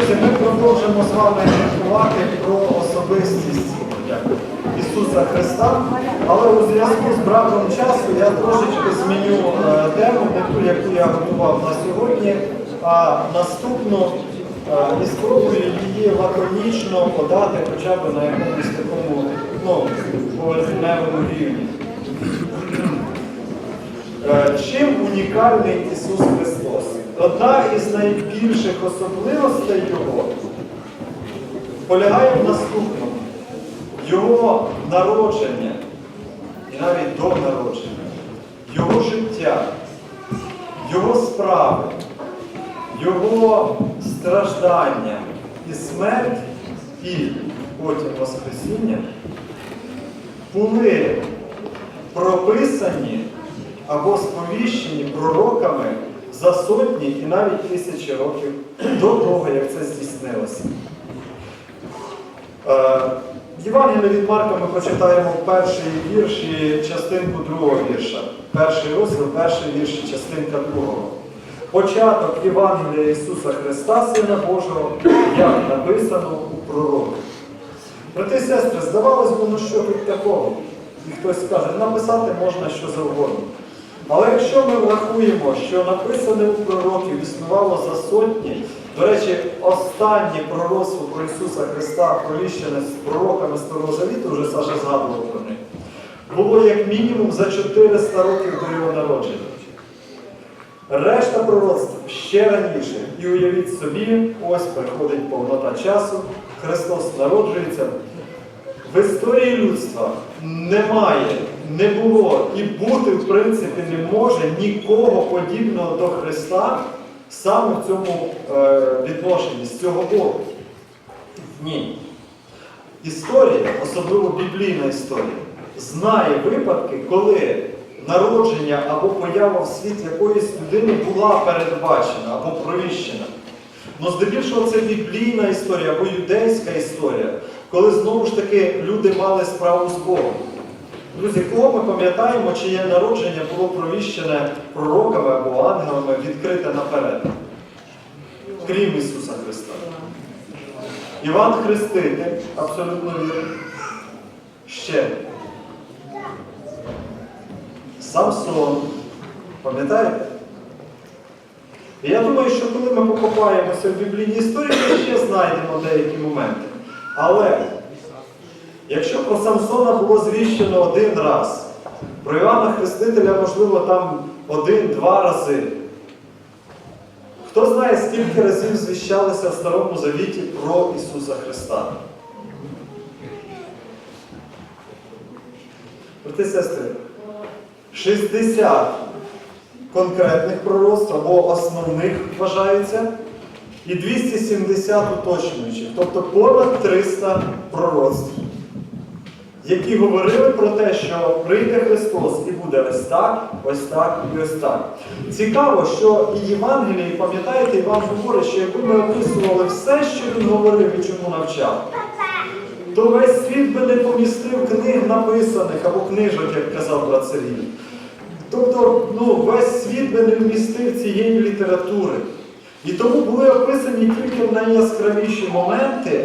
Друзі, ми продовжимо з вами міркувати про особистість Ісуса Христа, але у зв'язку з браком часу я трошечки зміню е, тему, не ту, яку я готував на сьогодні, а наступну е, і спробую її лаконічно подати хоча б на якомусь такому ну, поверхневому рівні. Е, Чим унікальний Ісус Христос? Одна із найбільших особливостей Його полягає в наступному. Його народження, і навіть до народження, Його життя, Його справи, Його страждання і смерть, і потім Воскресіння були прописані або сповіщені пророками за сотні і навіть тисячі років до того, як це здійснилося. Е, Євангелія від Марка ми прочитаємо перший вірш і частинку другого вірша. Перший розділ, перший вірш і частинка другого. Початок Євангелія Ісуса Христа, Сина Божого, як написано у пророку. Брати і сестри, здавалось би, ну що тут такого? І хтось скаже, написати можна що завгодно. Але якщо ми врахуємо, що написане у пророків існувало за сотні, до речі, останнє пророцтво про Ісуса Христа, провіщене з пророками Старого Завіту, вже Саша згадував про них, було як мінімум за 400 років до його народження. Решта пророцтв ще раніше. І уявіть собі, ось приходить повнота часу, Христос народжується. В історії людства немає, не було і бути, в принципі, не може нікого подібного до Христа саме в цьому е, відношенні, з цього боку. Ні. Історія, особливо біблійна історія, знає випадки, коли народження або поява в світ якоїсь людини була передбачена або провіщена. Ну, здебільшого це біблійна історія або юдейська історія, коли знову ж таки люди мали справу з Богом. Друзі, кого ми пам'ятаємо, чиє народження було провіщене пророками або ангелами відкрите наперед, крім Ісуса Христа. Іван Хреститель, абсолютно вірно. Ще. Самсон. Пам'ятаєте? І я думаю, що коли ми покопаємося в біблійній історії, ми ще знайдемо деякі моменти. Але якщо про Самсона було звіщено один раз, про Івана Хрестителя, можливо, там один-два рази. Хто знає, скільки разів звіщалося в Старому Завіті про Ісуса Христа? Брати сестри, 60 конкретних пророцтв або основних вважаються, і 270 уточнюючих, тобто понад 300 пророцтв, які говорили про те, що прийде Христос і буде ось так, ось так і ось так. Цікаво, що і Євангелії, пам'ятаєте, Іван говорить, що якби ми описували все, що він говорив і чому навчав, то весь світ би не помістив книг написаних або книжок, як казав брат. Тобто ну, весь світ би не вмістив цієї літератури. І тому були описані тільки найяскравіші моменти,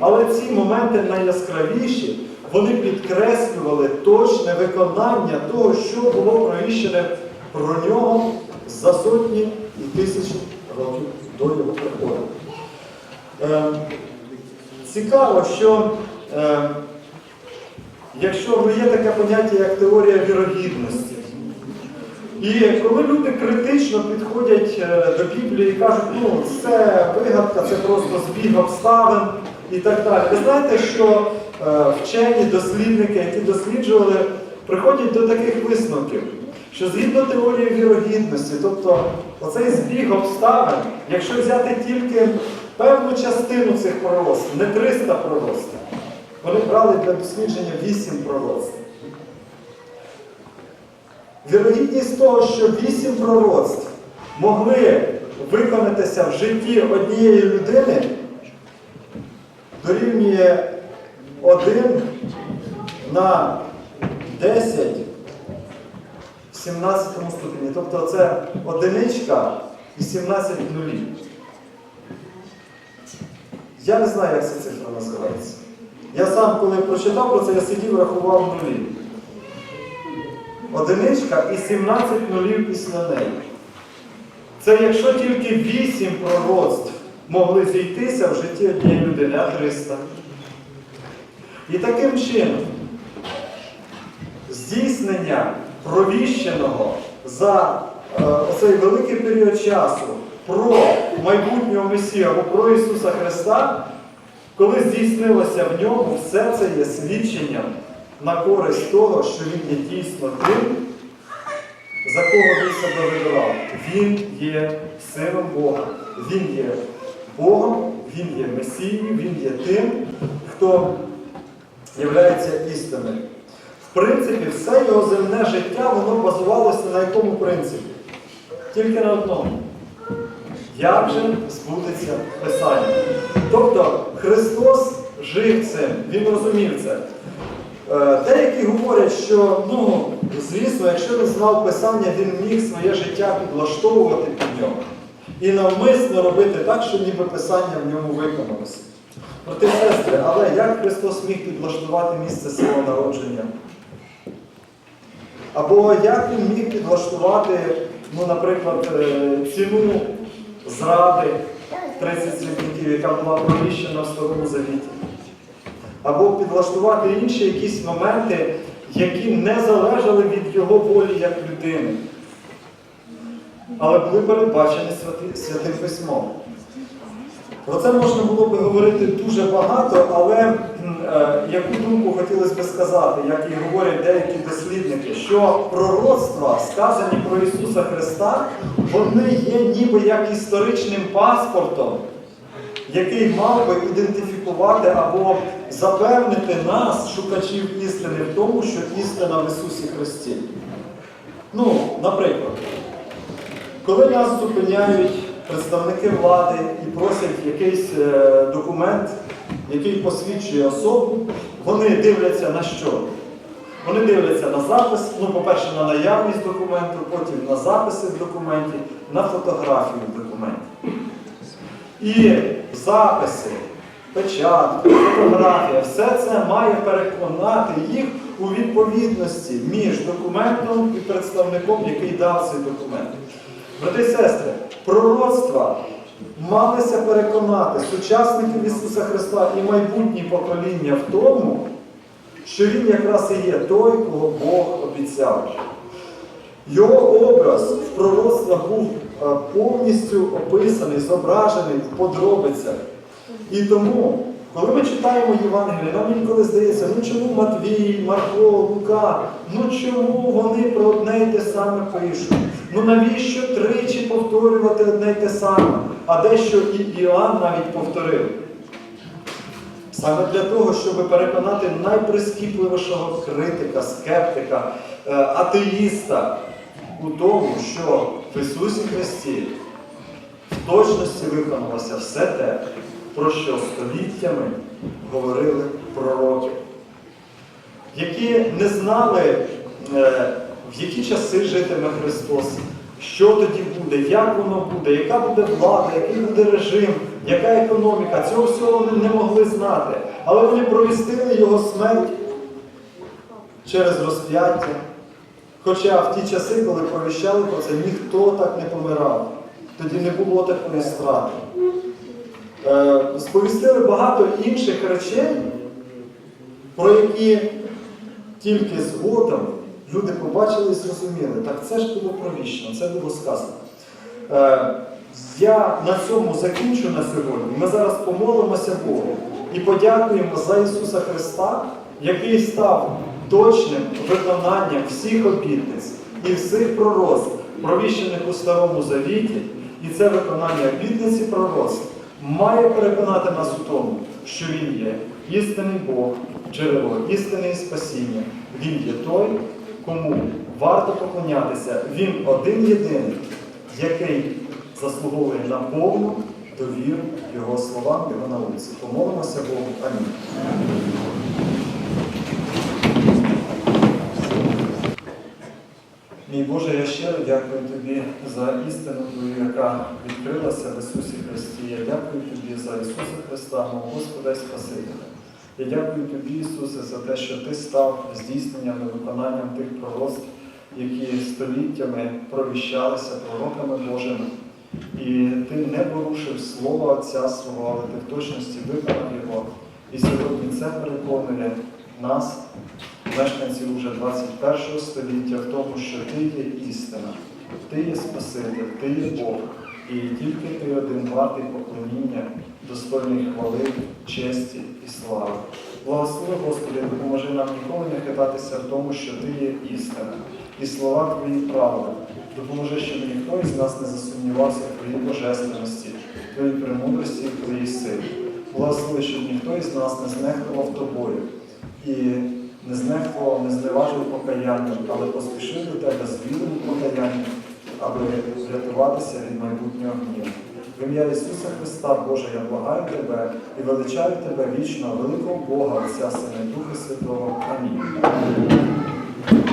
але ці моменти найяскравіші, вони підкреслювали точне виконання того, що було провіщене про нього за сотні і тисячі років до його приходу. Е, цікаво, що е, якщо є таке поняття, як теорія вірогідності, і коли люди критично підходять е, до Біблії і кажуть, ну це вигадка, це просто збіг обставин і так далі. Ви знаєте, що вчені дослідники, які досліджували, приходять до таких висновків, що згідно теорії вірогідності, тобто оцей збіг обставин, якщо взяти тільки певну частину цих пророцтв, не 300 пророцтв, вони брали для дослідження 8 пророцтв. Вірогідність того, що вісім пророцтв могли виконатися в житті однієї людини, дорівнює 1 на 10 в 17 ступені. Тобто це одиничка і 17 нулів. Я не знаю, як ця цифра називається. Я сам, коли прочитав про це, я сидів, рахував нулі. Одиничка і 17 нулів після неї. Це якщо тільки 8 пророцтв могли зійтися в житті однієї людини, а 300. І таким чином, здійснення провіщеного за е, оцей великий період часу про майбутнього Месію або про Ісуса Христа, коли здійснилося в ньому, все це є свідченням на користь того, що Він є дійсно тим, за кого він себе видавав. Він є сином Бога, Він є Богом, Він є Месією, Він є тим, хто являється істиною. В принципі, все його земне життя воно базувалося на якому принципі? Тільки на одному. Як же збудеться Писання? Тобто Христос жив цим, Він розумів це. Е, Деякі говорять, що, ну, звісно, якщо він знав Писання, він міг своє життя підлаштовувати під нього. І навмисно робити так, щоб ніби Писання в ньому виконалося. Брати сестри, але як Христос міг підлаштувати місце свого народження? Або як він міг підлаштувати, ну, наприклад, е, ціну зради 30 світників, яка була провіщена в Старому Завіті? Або підлаштувати інші якісь моменти, які не залежали від його волі як людини, але були передбачені святим письмом. Про це можна було би говорити дуже багато, але е, яку думку хотілося би сказати, як і говорять деякі дослідники, що пророцтва, сказані про Ісуса Христа, вони є ніби як історичним паспортом, який мав би ідентифікувати або запевнити нас, шукачів істини, в тому, що істина в Ісусі Христі. Ну, наприклад, коли нас зупиняють представники влади і просять якийсь е, документ, який посвідчує особу, вони дивляться на що? Вони дивляться на запис, ну, по-перше, на наявність документу, потім на записи в документі, на фотографію в документі. І записи, печатки, фотографія, все це має переконати їх у відповідності між документом і представником, який дав цей документ. Брати і сестри, пророцтва малися переконати сучасників Ісуса Христа і майбутні покоління в тому, що Він якраз і є той, кого Бог обіцяв. Його образ в пророцтвах був е, повністю описаний, зображений в подробицях. І тому, коли ми читаємо Євангеліє, нам інколи здається, ну чому Матвій, Марко, Лука, ну чому вони про одне й те саме пишуть? Ну навіщо тричі повторювати одне й те саме? А дещо і Іоанн навіть повторив. Саме для того, щоб переконати найприскіпливішого критика, скептика, е, атеїста у тому, що в Ісусі Христі в точності виконалося все те, про що століттями говорили пророки, які не знали, е, в які часи житиме Христос, що тоді буде, як воно буде, яка буде влада, який буде режим, яка економіка. Цього всього вони не могли знати. Але вони провістили його смерть через розп'яття. Хоча в ті часи, коли провіщали про це, ніхто так не помирав. Тоді не було такої страти. Е, Сповістили багато інших речей, про які тільки згодом люди побачили і зрозуміли, так це ж було провіщено, це було сказано. Е, Я на цьому закінчу на сьогодні. Ми зараз помолимося Богу і подякуємо за Ісуса Христа, який став точним виконанням всіх обітниць і всіх пророцтв, провіщених у Старому Завіті, і це виконання обітниці пророцтв має переконати нас у тому, що Він є істинний Бог, джерело істини і спасіння. Він є той, кому варто поклонятися. Він один єдиний, який заслуговує на повну довіру Його словам, Його науці. Помолимося Богу. Амінь. Мій Боже, я щиро дякую Тобі за істину яка відкрилася в Ісусі Христі. Я дякую Тобі за Ісуса Христа, мого Господа і Спасителя. Я дякую Тобі, Ісусе, за те, що Ти став здійсненням і виконанням тих пророцтв, які століттями провіщалися пророками Божими. І ти не порушив слово Отця свого, але ти в точності виконав його. І сьогодні це переконує нас, мешканців уже 21 століття, в тому, що ти є істина, ти є Спаситель, ти є Бог. І тільки ти один вартий поклоніння, достойний хвали, честі і слави. Благослови, Господи, допоможи нам ніколи не хитатися в тому, що Ти є істина, і слова Твої правди. Допоможи, щоб ніхто із нас не засумнівався в Твоїй божественності, Твоїй премудрості і Твоїй силі. Благослови, щоб ніхто із нас не знехтував Тобою і не знехтував, не зневажив покаянням, але поспішив до Тебе з вірним покаянням, аби врятуватися від майбутнього гніву. В ім'я Ісуса Христа, Боже, я благаю Тебе і величаю Тебе вічно, великого Бога, Отця Сина і Духа Святого. Амінь.